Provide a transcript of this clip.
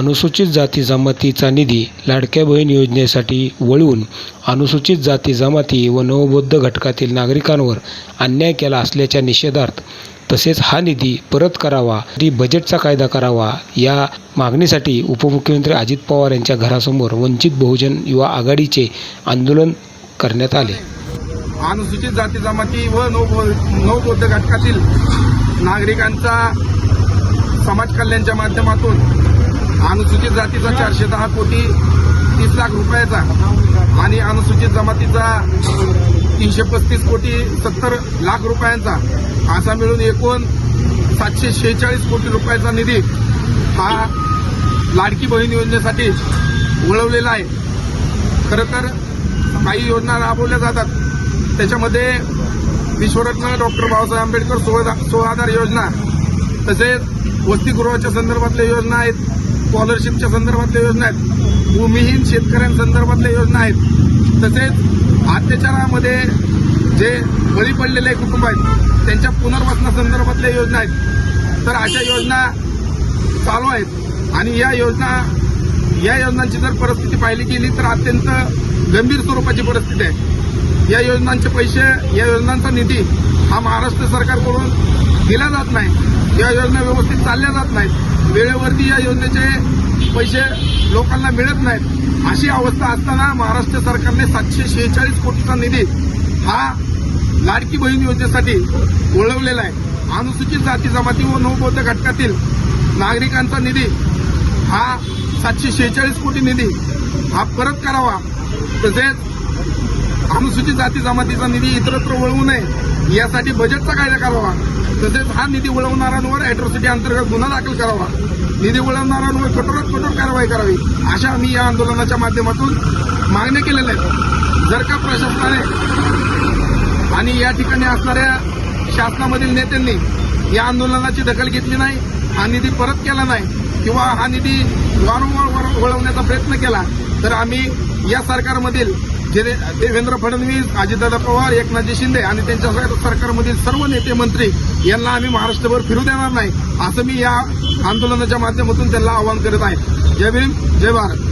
अनुसूचित जाती जमातीचा निधी लाडक्या बहीण योजनेसाठी वळवून अनुसूचित जाती जमाती व नवबौद्ध घटकातील नागरिकांवर अन्याय केला असल्याच्या निषेधार्थ तसेच हा निधी परत करावा ती बजेटचा कायदा करावा या मागणीसाठी उपमुख्यमंत्री अजित पवार यांच्या घरासमोर वंचित बहुजन युवा आघाडीचे आंदोलन करण्यात आले. अनुसूचित जाती जमाती व नवबौद्ध घटकातील नागरिकांचा समाज कल्याणच्या माध्यमातून अनुसूचित जातीचा चारशे दहा कोटी तीस लाख रुपयाचा आणि अनुसूचित जमातीचा तीनशे पस्तीस कोटी सत्तर लाख रुपयांचा असा मिळून एकूण सातशे शेहेचाळीस कोटी रुपयाचा निधी हा लाडकी बहीण योजनेसाठी वळवलेला आहे. खरं तर काही योजना राबवल्या जातात. त्याच्यामध्ये विश्वरत्न डॉक्टर बाबासाहेब आंबेडकर सोळा सोळा आधार योजना तसेच वसतिगृहाच्या संदर्भातल्या योजना आहेत. स्कॉलरशिपच्या संदर्भातल्या योजना आहेत. भूमिहीन शेतकऱ्यांसंदर्भातल्या योजना आहेत. तसेच अत्याचारामध्ये जे बळी पडलेले कुटुंब आहेत त्यांच्या पुनर्वसनासंदर्भातल्या योजना आहेत. तर अशा योजना चालू आहेत. आणि या योजना या योजनांची जर परिस्थिती पाहिली गेली तर अत्यंत गंभीर स्वरूपाची परिस्थिती आहे. या योजनांचे पैसे या योजनांचा निधी हा महाराष्ट्र सरकारकडून दिला जात नाही. या योजना व्यवस्थित चालल्या जात नाहीत. वेळेवरती या योजनेचे पैसे लोकांना मिळत नाहीत. अशी अवस्था असताना महाराष्ट्र सरकारने सातशे शेहेचाळीस कोटीचा निधी हा लाडकी बहीण योजनेसाठी वळवलेला आहे. अनुसूचित जाती जमाती व नवबौद्ध घटकातील नागरिकांचा निधी हा सातशे शेहेचाळीस कोटी निधी हा परत करावा. तसेच अनुसूचित जाती जमातीचा निधी इतरत्र वळवू नये यासाठी बजेटचा कायदा करावा. तसेच हा निधी वळवणाऱ्यांवर अॅट्रॉसिटी अंतर्गत गुन्हा दाखल करावा. निधी वळवणाऱ्यांवर कठोरात कठोर कारवाई करावी अशा आम्ही या आंदोलनाच्या माध्यमातून मागण्या केलेल्या आहेत. जर का प्रशासनाने आणि या ठिकाणी असणाऱ्या शासनामधील नेत्यांनी या आंदोलनाची दखल घेतली नाही हा निधी परत केला नाही किंवा हा निधी वारंवार वळवण्याचा प्रयत्न केला तर आम्ही या सरकारमधील देवेंद्र फडणवीस अजितदादा पवार एकनाथजी शिंदे आणि त्यांच्या सरकारमधील सर्व नेते मंत्री यांना आम्ही महाराष्ट्रभर फिरू देणार नाही असं मी या आंदोलनाच्या माध्यमातून त्यांना आवाहन करत आहे. जय भीम जय भारत.